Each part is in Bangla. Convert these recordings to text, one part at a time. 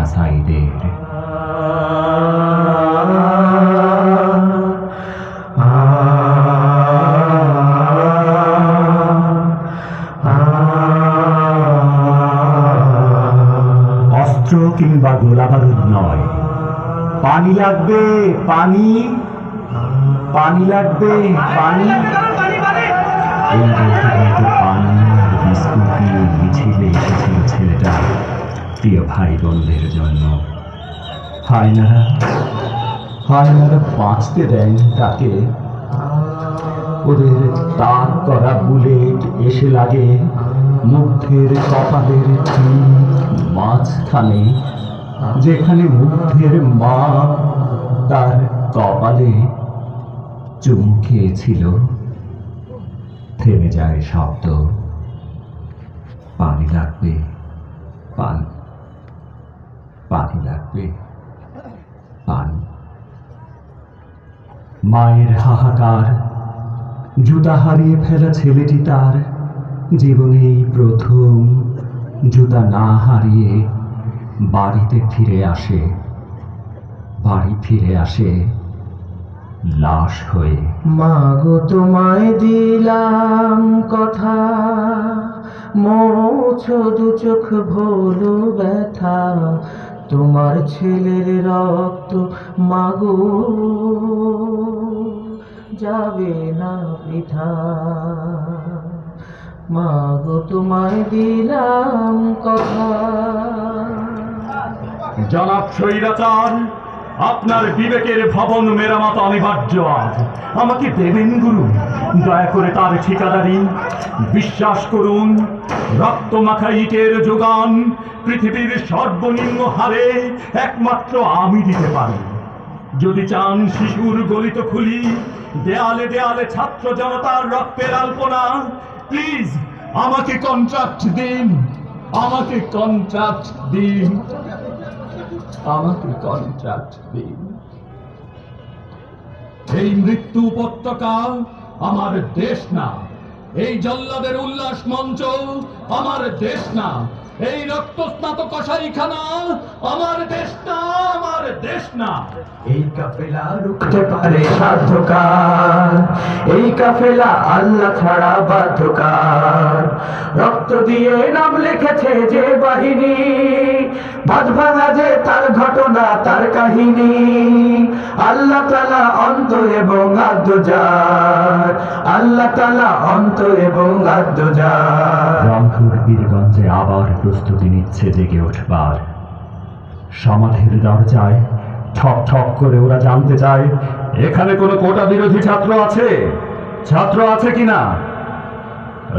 মাওলানা সাইদের অস্ত্র কিংবা গোলাবারুদ নয়। পানি লাগবে, পানি। পানি লাগবে, পানি। এই বলতে বলতে পানি, বিস্কুট নিয়ে মিছিলে এসেছিল ছেলেটা। প্রিয় ভাই বোনদের জন্য। হায়নারা হায়নারা বাঁচতে দেন তাকে। ওদের তার করা বুলেট এসে লাগে মুগ্ধের কপালের মাঝখানে, যেখানে মুগ্ধের মা তার কপালে চুমু খেয়েছিল। থেমে যায় শব্দ। পানি লাগবে, পানি পানি লাগবে। পানি। মায়ের হাহাকার, জুতা হারিয়ে ফেলা ছেলেটি তার জীবনেই প্রথম জুতা না হারিয়ে বাড়িতে ফিরে আসে। বাড়ি ফিরে আসে, লাশ হয়ে। মাগো তোমায় দিলাম কথা। মোছো দু চোখ, ভোলো ব্যথা। তোমার ছেলের রক্ত মাগো যাবে না বৃথা। মাগো তোমায় দিলাম কথা। জনাব স্বৈরাচার আপনার বিবেকের ভবন মেরামত অনিবার্য। আজ আমাকে দেবেন, গুরু। দয়া করে তার ঠিকাদারি। বিশ্বাস করুন, রক্ত মাখা ইটের যোগান পৃথিবীর সর্বনিম্ন হারে একমাত্র আমি দিতে পারি। যদি চান শিশুর গলিত খুলি, দেয়ালে দেয়ালে ছাত্র জনতার রক্তের আলপনা, প্লিজ আমাকে কন্ট্রাক্ট দিন, আমাকে কন্ট্রাক্ট দিন। আমাকে কন্ট্রাক্ট দিন এই মৃত্যু উপত্যকা আমার দেশ না। এই জল্লাদের উল্লাস মঞ্চ আমার দেশ না। এই রক্ত রক্তস্নাত কসাইখানা আমার দেশ না, আমার দেশ না। এই কাফেলা রুখতে পারে সাধ্যকার এই কাফেলা আল্লাহ ছাড়া বাধ্যকার। রক্ত দিয়ে নাম লিখেছে যে বাহিনী বাজ ভাঙা যে তার ঘটনা, তার কাহিনী। আল্লাহ তালা অন্ত এবং আদ্য যার। আল্লাহ তালা অন্ত এবং আদ্য যার। রংপুর বীরগঞ্জে আবার প্রস্তুতি নিচ্ছে জেগে ওঠবার। সমাধির দরজায় ঠক ঠক করে ওরা জানতে চায়, এখানে কোনো কোটা বিরোধী ছাত্র আছে? ছাত্র আছে কিনা?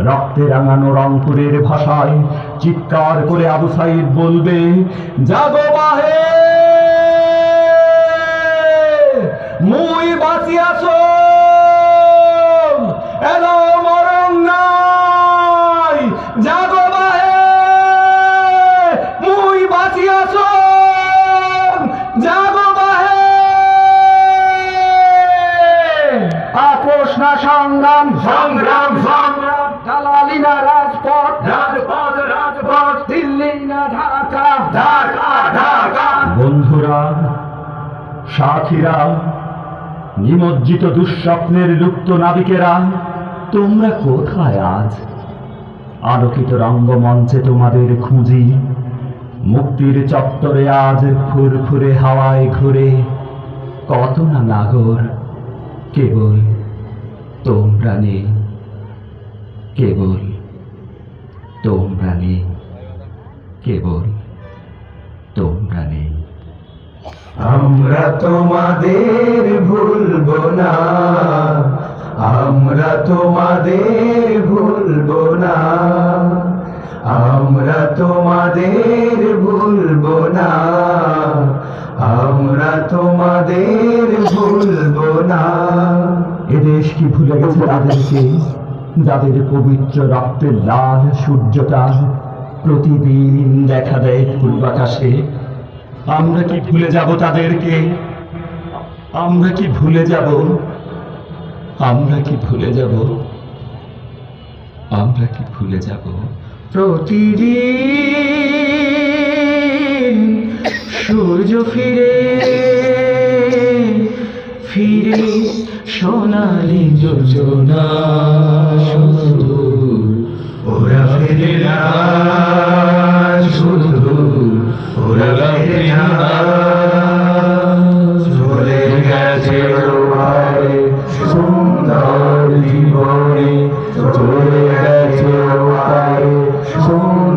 রক্তে রাঙানো রংপুরের ভাষায় চিৎকার করে আবু সাইদ বলবে, জাগো বাহে মুই বাঁচিয়াছো এলো মরণ নাই জাগো বাহে মুই বাঁচিয়াছো জাগো বাহে। আপোষ না সংগ্রাম সংগ্রাম সংগ্রাম। দালালি না রাজপথ রাজপথ রাজপথ। দিল্লি না ঢাকা। ঢাকা ঢাকা। বন্ধুরা সাথীরা নিমজ্জিত দুঃস্বপ্নের লুপ্ত নাবিকেরা, তোমরা কোথায় আজ? আলোকিত রঙ্গমঞ্চে তোমাদের খুঁজি, মুক্তির চত্বরে আজ ফুরফুরে হাওয়ায় ঘুরে। কত না নাগর, কেবল তোমরা নেই। কেবল তোমরা নেই, কেবল আমরা তোমাদের ভুলবো না। আমরা তোমাদের ভুলব না। আমরা তোমাদের ভুলবো না। আমরা তোমাদের ভুলব না। এদেশ কি ভুলে গেছে তাদেরকে? যাদের পবিত্র রক্তের লাল সূর্যটা প্রতিদিন দেখা দেয় পূর্বাকাশে? আমরা কি ভুলে যাব তাদেরকে? আমরা কি ভুলে যাব? আমরা কি ভুলে যাব? আমরা কি ভুলে যাব? প্রতিদিন সূর্য ফিরে ফিরে সোনালি যোজনা। চলে গেছে তোমারে সুন্দর জীবনে চলে গেছে তোমারে সুন্দর